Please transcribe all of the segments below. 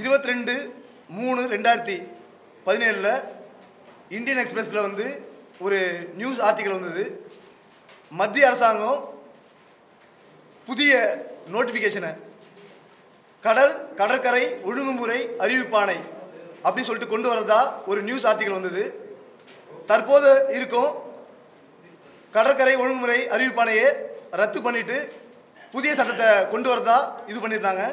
இருபத்தி ரெண்டு மூணு ரெண்டாயிரத்தி பதினேழில் இந்தியன் எக்ஸ்பிரஸில் வந்து ஒரு நியூஸ் ஆர்டிக்கல் வந்தது. மத்திய அரசாங்கம் புதிய நோட்டிஃபிகேஷனை கடல் கடற்கரை ஒழுங்குமுறை அறிவிப்பானை அப்படின்னு சொல்லிட்டு கொண்டு வரதா ஒரு நியூஸ் ஆர்டிக்கல் வந்தது. தற்போது இருக்கும் கடற்கரை ஒழுங்குமுறை அறிவிப்பானையே ரத்து பண்ணிவிட்டு புதிய சட்டத்தை கொண்டு வரதா இது பண்ணியிருந்தாங்க.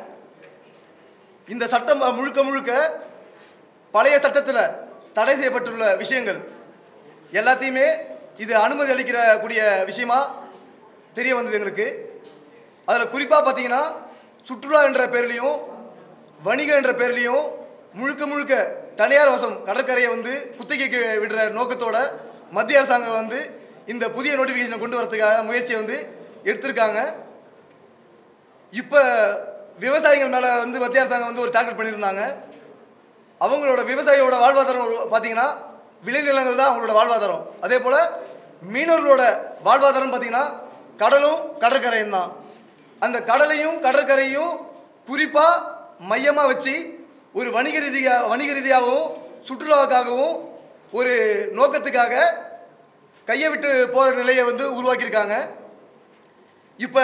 இந்த சட்டம் முழுக்க முழுக்க பழைய சட்டத்தில் தடை செய்யப்பட்டுள்ள விஷயங்கள் எல்லாத்தையுமே இது அனுமதி அளிக்கிற கூடிய விஷயமா தெரிய வந்தது எங்களுக்கு. அதில் குறிப்பாக பார்த்தீங்கன்னா சுற்றுலா என்ற பேர்லேயும் வணிகம் என்ற பேர்லேயும் முழுக்க முழுக்க தனியார் வசம் கடற்கரையை வந்து குத்தகைக்கு விடுற நோக்கத்தோட மத்திய அரசாங்கம் வந்து இந்த புதிய நோட்டிஃபிகேஷனை கொண்டு வரதுக்காக முயற்சியை வந்து எடுத்திருக்காங்க. இப்போ விவசாயிகள் மேலே வந்து மத்திய அரசாங்கம் வந்து ஒரு டார்கெட் பண்ணியிருந்தாங்க. அவங்களோட விவசாயியோட வாழ்வாதாரம் பார்த்தீங்கன்னா விளைநிலங்கள் தான் அவங்களோட வாழ்வாதாரம். அதே போல் மீனவர்களோட வாழ்வாதாரம் பார்த்தீங்கன்னா கடலும் கடற்கரையும் தான். அந்த கடலையும் கடற்கரையும் குறிப்பாக மையமாக வச்சு ஒரு வணிக ரீதியாக வணிக ரீதியாகவும் சுற்றுலாவுக்காகவும் ஒரு நோக்கத்துக்காக கையை விட்டு போகிற நிலையை வந்து உருவாக்கியிருக்காங்க. இப்போ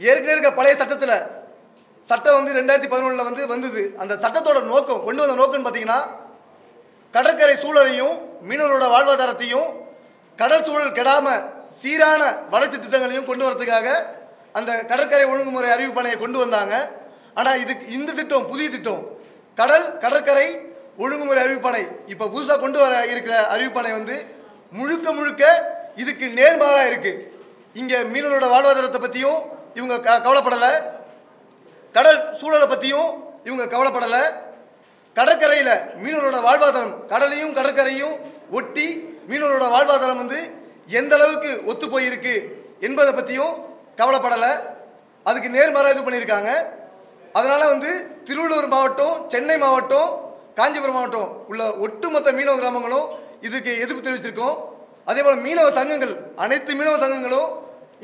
ஏற்கனவே இருக்க பழைய சட்டத்தில் சட்டம் வந்து ரெண்டாயிரத்தி பதினொன்றில் வந்து வந்தது. அந்த சட்டத்தோட நோக்கம் கொண்டு வந்த நோக்கம்னு பார்த்தீங்கன்னா கடற்கரை சூழலையும் மீனவரோட வாழ்வாதாரத்தையும் கடல் சூழல் கெடாமல் சீரான வளர்ச்சி திட்டங்களையும் கொண்டு வரதுக்காக அந்த கடற்கரை ஒழுங்குமுறை அறிவிப்பானையை கொண்டு வந்தாங்க. ஆனால் இதுக்கு இந்த திட்டம் புதிய திட்டம் கடல் கடற்கரை ஒழுங்குமுறை அறிவிப்பானை இப்போ புதுசாக கொண்டு வர இருக்கிற அறிவிப்பானை வந்து முழுக்க முழுக்க இதுக்கு நேர்மாறாக இருக்குது இங்கே மீனவரோட வாழ்வாதாரத்தை பற்றியும் இவங்க க கவலைப்படலை. கடல் சூழலை பற்றியும் இவங்க கவலைப்படலை. கடற்கரையில் மீனவரோட வாழ்வாதாரம் கடலையும் கடற்கரையும் ஒட்டி மீனவரோட வாழ்வாதாரம் வந்து எந்த அளவுக்கு ஒத்து போயிருக்கு என்பதை பற்றியும் கவலைப்படலை. அதுக்கு நேர்மாறாக இது பண்ணியிருக்காங்க. அதனால் வந்து திருவள்ளூர் மாவட்டம் சென்னை மாவட்டம் காஞ்சிபுரம் மாவட்டம் உள்ள ஒட்டுமொத்த மீனவ கிராமங்களும் இதுக்கு எதிர்ப்பு தெரிவிச்சிருக்கோம். அதே போல் மீனவ சங்கங்கள் அனைத்து மீனவ சங்கங்களும்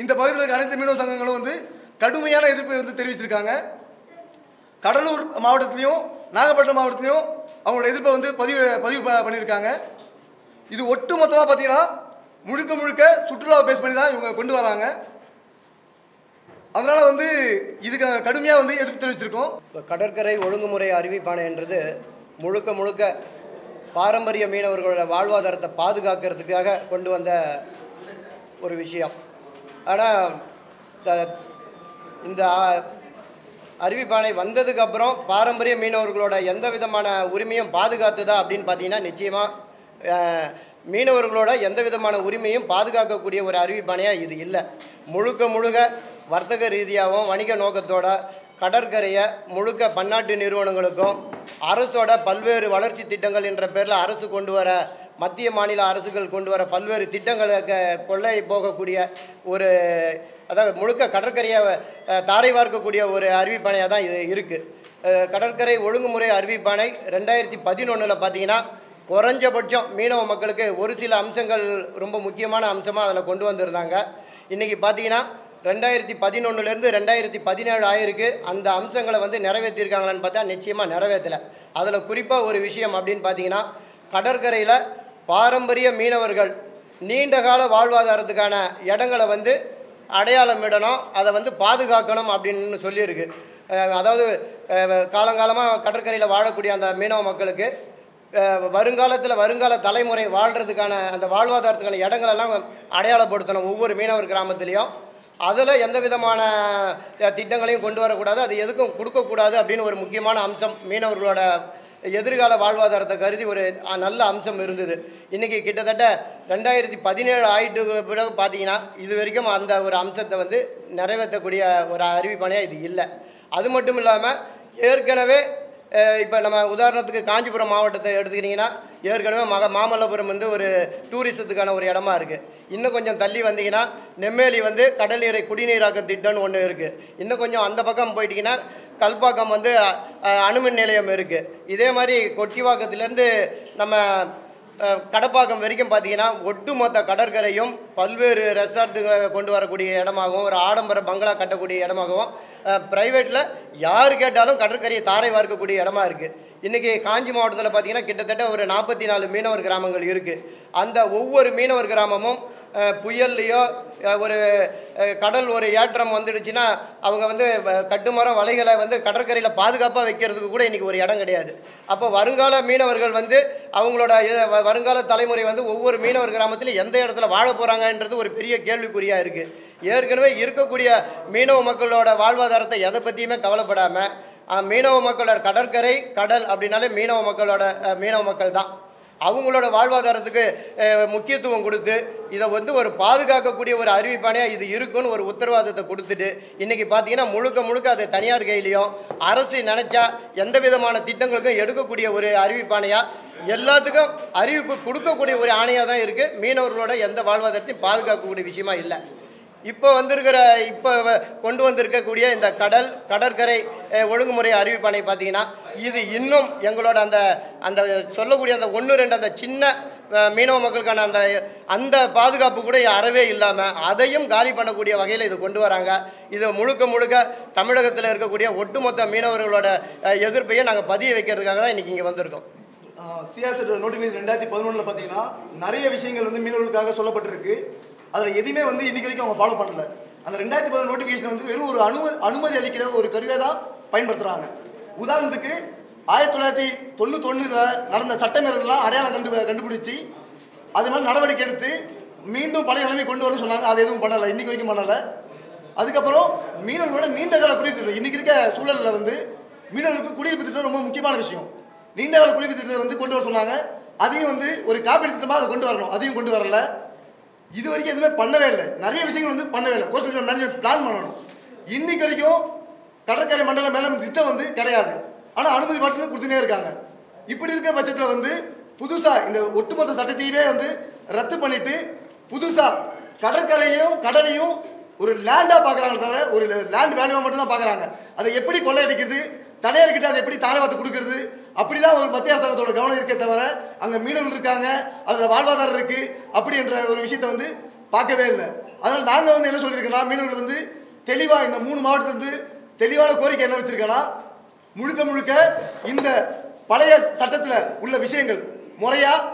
இந்த பகுதியில் இருக்க அனைத்து மீனவ சங்கங்களும் வந்து கடுமையான எதிர்ப்பை வந்து தெரிவிச்சிருக்காங்க. கடலூர் மாவட்டத்திலையும் நாகப்பட்டினம் மாவட்டத்திலையும் அவங்களோட எதிர்ப்பை வந்து பதிவு பதிவு ப- பண்ணியிருக்காங்க. இது ஒட்டு மொத்தமாக பார்த்தீங்கன்னா முழுக்க முழுக்க சுற்றுலாவை பேஸ் பண்ணி தான் இவங்க கொண்டு வராங்க. அதனால் வந்து இதுக்கு நாங்கள் கடுமையாக வந்து எதிர்ப்பு தெரிவிச்சிருக்கோம். இப்போ கடற்கரை ஒழுங்குமுறை அறிவிப்பானைன்றது முழுக்க முழுக்க பாரம்பரிய மீனவர்களோட வாழ்வாதாரத்தை பாதுகாக்கிறதுக்காக கொண்டு வந்த ஒரு விஷயம். ஆனால் இந்த ஆ- அறிவிப்பானை வந்ததுக்கப்புறம் பாரம்பரிய மீனவர்களோட எந்த விதமான உரிமையும் பாதுகாத்துதா அப்படின்னு பார்த்தீங்கன்னா நிச்சயமாக மீனவர்களோட எந்த விதமான உரிமையும் பாதுகாக்கக்கூடிய ஒரு அறிவிப்பானையாக இது இல்லை. முழுக்க முழுக்க வர்த்தக ரீதியாகவும் வணிக நோக்கத்தோட கடற்கரையை முழுக்க பன்னாட்டு நிறுவனங்களுக்கும் அரசோட பல்வேறு வளர்ச்சி திட்டங்கள் என்ற பேரில் அரசு கொண்டு வர மத்திய மாநில அரசுகள் கொண்டு வர பல்வேறு திட்டங்களுக்கு கொள்ளை போகக்கூடிய ஒரு அதாவது முழுக்க கடற்கரையை தாரை வார்க்கக்கூடிய ஒரு அறிவிப்பானையாக தான் இது இருக்குது கடற்கரை ஒழுங்குமுறை அறிவிப்பானை ரெண்டாயிரத்தி பதினொன்றில் பார்த்தீங்கன்னா குறைஞ்சபட்சம் மீனவ மக்களுக்கு ஒரு சில அம்சங்கள் ரொம்ப முக்கியமான அம்சமாக அதில் கொண்டு வந்திருந்தாங்க. இன்றைக்கி பார்த்தீங்கன்னா ரெண்டாயிரத்தி பதினொன்றுலேருந்து ரெண்டாயிரத்தி பதினேழு ஆயிருக்கு. அந்த அம்சங்களை வந்து நிறைவேற்றிருக்காங்களான்னு பார்த்தா நிச்சயமாக நிறைவேற்றலை. அதில் குறிப்பாக ஒரு விஷயம் அப்படின்னு பார்த்தீங்கன்னா கடற்கரையில் பாரம்பரிய மீனவர்கள் நீண்டகால வாழ்வாதாரத்துக்கான இடங்களை வந்து அடையாளமிடணும் அதை வந்து பாதுகாக்கணும் அப்படின்னு சொல்லியிருக்கு. அதாவது காலங்காலமாக கடற்கரையில் வாழக்கூடிய அந்த மீனவ மக்களுக்கு வருங்காலத்தில் வருங்கால தலைமுறை வாழ்கிறதுக்கான அந்த வாழ்வாதாரத்துக்கான இடங்களெல்லாம் அடையாளப்படுத்தணும் ஒவ்வொரு மீனவர் கிராமத்துலேயும். அதில் எந்த விதமான திட்டங்களையும் கொண்டு வரக்கூடாது அது எதுக்கும் கொடுக்கக்கூடாது அப்படின்னு ஒரு முக்கியமான அம்சம் மீனவர்களோட எதிர்கால வாழ்வாதாரத்தை கருதி ஒரு நல்ல அம்சம் இருந்தது. இன்றைக்கி கிட்டத்தட்ட ரெண்டாயிரத்தி பதினேழு ஆயிட்டு பிறகு பார்த்தீங்கன்னா இது வரைக்கும் அந்த ஒரு அம்சத்தை வந்து நிறைவேற்றக்கூடிய ஒரு அறிவிப்பானையாக இது இல்லை. அது மட்டும் இல்லாமல் ஏற்கனவே இப்போ நம்ம உதாரணத்துக்கு காஞ்சிபுரம் மாவட்டத்தை எடுத்துக்கிட்டிங்கன்னா ஏற்கனவே மக மாமல்லபுரம் வந்து ஒரு டூரிசத்துக்கான ஒரு இடமா இருக்குது இன்னும் கொஞ்சம் தள்ளி வந்தீங்கன்னா நெம்மேலி வந்து கடல் நீரை குடிநீராக்கும் திட்டம்னு ஒன்று இருக்குது இன்னும் கொஞ்சம் அந்த பக்கம் போயிட்டிங்கன்னா கல்பாக்கம் வந்து அணுமின் நிலையம் இருக்குது இதே மாதிரி கொட்டிவாக்கத்துலேருந்து நம்ம கடப்பாக்கம் வரைக்கும் பார்த்தீங்கன்னா ஒட்டுமொத்த கடற்கரையும் பல்வேறு ரெசார்ட்டு கொண்டு வரக்கூடிய இடமாகவும் ஒரு ஆடம்பர பங்களா கட்டக்கூடிய இடமாகவும் ப்ரைவேட்டில் யார் கேட்டாலும் கடற்கரையை தாரை வார்க்கக்கூடிய இடமா இருக்குது இன்றைக்கி காஞ்சி மாவட்டத்தில் பார்த்தீங்கன்னா கிட்டத்தட்ட ஒரு நாற்பத்தி நாலு மீனவர் கிராமங்கள் இருக்குது அந்த ஒவ்வொரு மீனவர் கிராமமும் புயல்லையோ ஒரு கடல் ஒரு ஏற்றம் வந்துடுச்சுன்னா அவங்க வந்து வ- கட்டுமரம் வலைகளை வந்து கடற்கரையில் பாதுகாப்பாக வைக்கிறதுக்கு கூட இன்றைக்கி ஒரு இடம் கிடையாது. அப்போ வருங்கால மீனவர்கள் வந்து அவங்களோட வருங்கால தலைமுறை வந்து ஒவ்வொரு மீனவர் கிராமத்திலும் எந்த இடத்துல வாழ போகிறாங்கன்றது ஒரு பெரிய கேள்விக்குறியாக இருக்குது ஏற்கனவே இருக்கக்கூடிய மீனவ மக்களோட வாழ்வாதாரத்தை எதை பற்றியுமே கவலைப்படாமல் மீனவ மக்களோட கடற்கரை கடல் அப்படின்னாலே மீனவ மக்களோட மீனவ மக்கள் தான் அவங்களோட வாழ்வாதாரத்துக்கு முக்கியத்துவம் கொடுத்து இதை வந்து ஒரு பாதுகாக்கக்கூடிய ஒரு அறிவிப்பானையாக இது இருக்குன்னு ஒரு உத்தரவாதத்தை கொடுத்துட்டு இன்றைக்கி பார்த்தீங்கன்னா முழுக்க முழுக்க அது தனியார் கையிலையும் அரசு நினச்சா எந்த விதமான திட்டங்களுக்கும் எடுக்கக்கூடிய ஒரு அறிவிப்பானையாக எல்லாத்துக்கும் அறிவிப்பு கொடுக்கக்கூடிய ஒரு ஆணையாக தான் இருக்குது மீனவர்களோட எந்த வாழ்வாதாரத்தையும் பாதுகாக்கக்கூடிய விஷயமா இல்லை. இப்போ வந்திருக்கிற இப்போ கொண்டு வந்திருக்கக்கூடிய இந்த கடல் கடற்கரை ஒழுங்குமுறை அறிவிப்பானை பார்த்தீங்கன்னா இது இன்னும் எங்களோட அந்த அந்த சொல்லக்கூடிய அந்த ஒன்று ரெண்டு அந்த சின்ன மீனவ மக்களுக்கான அந்த அந்த பாதுகாப்பு கூட அறவே இல்லாமல் அதையும் காலி பண்ணக்கூடிய வகையில் இது கொண்டு வராங்க. இது முழுக்க முழுக்க தமிழகத்தில் இருக்கக்கூடிய ஒட்டுமொத்த மீனவர்களோட எதிர்ப்பையும் நாங்கள் பதிய வைக்கிறதுக்காக தான் இன்றைக்கி இங்கே வந்திருக்கோம். சிஆர்சி நோட்டிஃபிகேஷன் ரெண்டாயிரத்தி பதினொன்றில் பார்த்தீங்கன்னா நிறைய விஷயங்கள் வந்து மீனவர்களுக்காக சொல்லப்பட்டிருக்கு. அதில் எதுவுமே வந்து இன்னைக்கு வரைக்கும் அவங்க ஃபாலோ பண்ணல. அந்த ரெண்டாயிரத்தி பதினொன்று நோட்டிஃபிகேஷன் வந்து வெறும் ஒரு அனுமதி அனுமதி அளிக்கிற ஒரு கருவியை தான் பயன்படுத்துகிறாங்க உதாரணத்துக்கு ஆயிரத்தி தொள்ளாயிரத்தி தொண்ணூத்தொன்னில் நடந்த சட்டமீறலாம் அடையாளம் கண்டு கண்டுபிடிச்சி அது மாதிரி நடவடிக்கை எடுத்து மீண்டும் பழைய நிலைமை கொண்டு வரணும்னு சொன்னாங்க. அது எதுவும் பண்ணலை. இன்னைக்கு வரைக்கும் பண்ணலை. அதுக்கப்புறம் மீனவர்களோட நீண்ட கால குடியிருப்பு இன்றைக்கி இன்னைக்கு இருக்க சூழலில் வந்து மீனவர்களுக்கு குடியிருப்பு திட்டம் ரொம்ப முக்கியமான விஷயம். நீண்ட கால குடியிருப்பு திட்டத்தை வந்து கொண்டு வர சொன்னாங்க. அதையும் வந்து ஒரு காப்பீடு திட்டமாக அதை கொண்டு வரணும். அதையும் கொண்டு வரல. இது வரைக்கும் எதுவுமே பண்ணவே இல்லை. நிறைய விஷயங்கள் வந்து பண்ணவே இல்லை. கோஸ்டல் மேனேஜ்மெண்ட் பிளான் பண்ணணும். இன்னைக்கு வரைக்கும் கடற்கரை மண்டல மேலாண்மை திட்டம் வந்து கிடையாது. ஆனால் அனுமதி மட்டும் கொடுத்துனே இருக்காங்க. இப்படி இருக்க பட்சத்தில் வந்து புதுசாக இந்த ஒட்டுமொத்த சட்டத்தையுமே வந்து ரத்து பண்ணிட்டு புதுசாக கடற்கரையும் கடலையும் ஒரு லேண்டாக பார்க்குறாங்களே தவிர ஒரு லேண்ட் வேல்யூவாக மட்டும்தான் பார்க்குறாங்க அதை எப்படி கொள்ளையடிக்குது? தனியார்கிட்ட அதை எப்படி தாரவாத்து கொடுக்கறது? அப்படிதான் ஒரு மத்திய அரசாங்கத்தோட கவனம் இருக்கே தவிர அங்கே மீனவர்கள் இருக்காங்க அதோட வாழ்வாதாரம் இருக்குது அப்படி என்ற ஒரு விஷயத்த வந்து பார்க்கவே இல்லை. அதனால் நாங்கள் வந்து என்ன சொல்லியிருக்கோம்னா மீனவர்கள் வந்து தெளிவாக இந்த மூணு மாவட்டத்துல இருந்து தெளிவான கோரிக்கை என்ன வச்சுருக்கேன்னா முழுக்க முழுக்க இந்த பழைய சட்டத்தில் உள்ள விஷயங்கள் முறையாக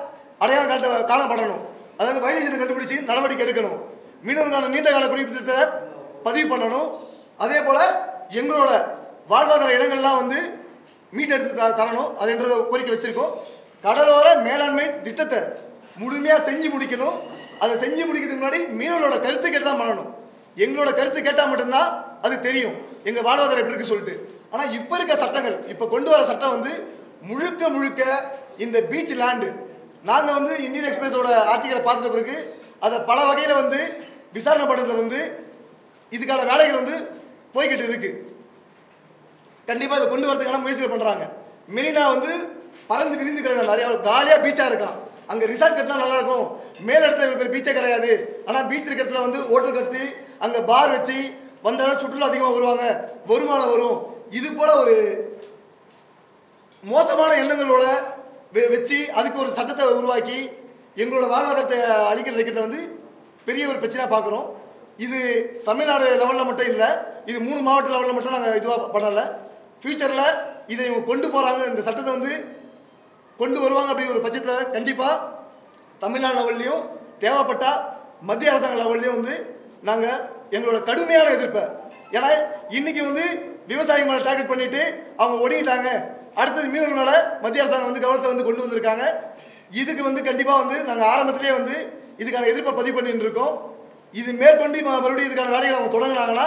அடையாளம் காட்ட காணப்படணும். அதாவது வைரேஷனை கண்டுபிடிச்சி நடவடிக்கை எடுக்கணும். மீனவர்களுக்கான நீண்ட கால குடியிருப்பு திட்டத்தை பதிவு பண்ணணும். அதே போல் எங்களோட வாழ்வாதார இடங்கள்லாம் வந்து மீட்டெடுத்து த தரணும் அதுன்றத கோரிக்கை வச்சுருக்கோம். கடலோர மேலாண்மை திட்டத்தை முழுமையாக செஞ்சு முடிக்கணும். அதை செஞ்சு முடிக்கிறதுக்கு முன்னாடி மீனவர்களோட கருத்து கேட்டு தான் பண்ணணும். எங்களோட கருத்து கேட்டால் மட்டும்தான் அது தெரியும். எங்கள் வாழ்வாதாரம் எப்படி இருக்கு சொல்லிட்டு. ஆனால் இப்போ இருக்க சட்டங்கள் இப்போ கொண்டு வர சட்டம் வந்து முழுக்க முழுக்க இந்த பீச் லேண்டு நாங்கள் வந்து இந்தியன் எக்ஸ்பிரஸோட ஆர்டிக்கலை பார்த்துட்ட பிறகு அதை பல வகையில் வந்து விசாரணை பண்ணுறதுல வந்து இதுக்கான வேலைகள் வந்து போய்கிட்டு இருக்குது கண்டிப்பாக இதை கொண்டு வரதுக்கான முயற்சிகள் பண்ணுறாங்க மெரினா வந்து பறந்து விரிந்து கிடக்கு நிறையா காலியாக பீச்சாக இருக்கான். அங்கே ரிசார்ட் கட்டினா நல்லாயிருக்கும் மேல் இடத்துல இருக்கிற பீச்சே கிடையாது. ஆனால் பீச் இருக்கிற இடத்துல வந்து ஹோட்டல் கட்டி அங்கே பார் வச்சு வந்தாலும் சுற்றுலா அதிகமாக வருவாங்க. வருமானம் வரும். இது போல் ஒரு மோசமான எண்ணங்களோட வெ- வச்சு அதுக்கு ஒரு சட்டத்தை உருவாக்கி எங்களோட வாழ்வாதாரத்தை அழிக்க நினைக்கிறத வந்து பெரிய ஒரு பிரச்சனையாக பார்க்குறோம் இது தமிழ்நாடு லெவலில் மட்டும் இல்லை இது மூணு மாவட்ட லெவலில் மட்டும் நாங்கள் இதுவாக பண்ணலை. ஃப்யூச்சரில் இதை இவங்க கொண்டு போகிறாங்க இந்த சட்டத்தை வந்து கொண்டு வருவாங்க அப்படிங்கிற ஒரு பட்சத்தில் கண்டிப்பாக தமிழ்நாடு லெவல்லையும் தேவைப்பட்டால் மத்திய அரசாங்க லெவல்லையும் வந்து நாங்கள் எங்களோட கடுமையான எதிர்ப்பை. ஏன்னா இன்றைக்கி வந்து விவசாயி மேலே டார்கெட் பண்ணிவிட்டு அவங்க ஒடுங்கிட்டாங்க அடுத்தது மீனவர்களால் மத்திய அரசாங்கம் வந்து கவனத்தை வந்து கொண்டு வந்திருக்காங்க. இதுக்கு வந்து கண்டிப்பாக வந்து நாங்கள் ஆரம்பத்திலே வந்து இதுக்கான எதிர்ப்பை பதிவு பண்ணிட்டு இருக்கோம். இது மேற்கொண்டு மறுபடியும் இதுக்கான வேலைகளை அவங்க தொடங்கினாங்கன்னா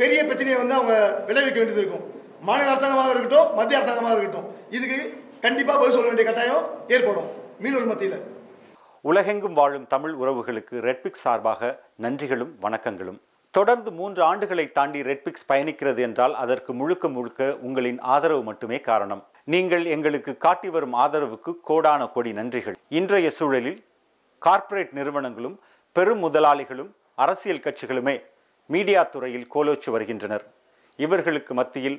பெரிய பிரச்சனையை வந்து அவங்க விளைவிக்க வேண்டியது இருக்கும். மாநில அரசாங்கமாக இருக்கட்டும் மத்திய அரசாங்கமாக இருக்கட்டும். இதுக்கு கண்டிப்பாக பதில் சொல்ல வேண்டிய கட்டாயம் ஏற்படும். மீனவர் மத்தியில். உலகெங்கும் வாழும் தமிழ் உறவுகளுக்கு ரெட்பிக் சார்பாக நன்றிகளும் வணக்கங்களும். தொடர்ந்து மூன்று ஆண்டுகளை தாண்டி ரெட்பிக்ஸ் பயணிக்கிறது என்றால் அதற்கு முழுக்க முழுக்க உங்களின் ஆதரவு மட்டுமே காரணம். நீங்கள் எங்களுக்கு காட்டி வரும் ஆதரவுக்கு கோடான கோடி நன்றிகள். இன்றைய சூழலில் கார்ப்பரேட் நிறுவனங்களும் பெரும் முதலாளிகளும் அரசியல் கட்சிகளுமே மீடியா துறையில் கோலோச்சு வருகின்றனர். இவர்களுக்கு மத்தியில்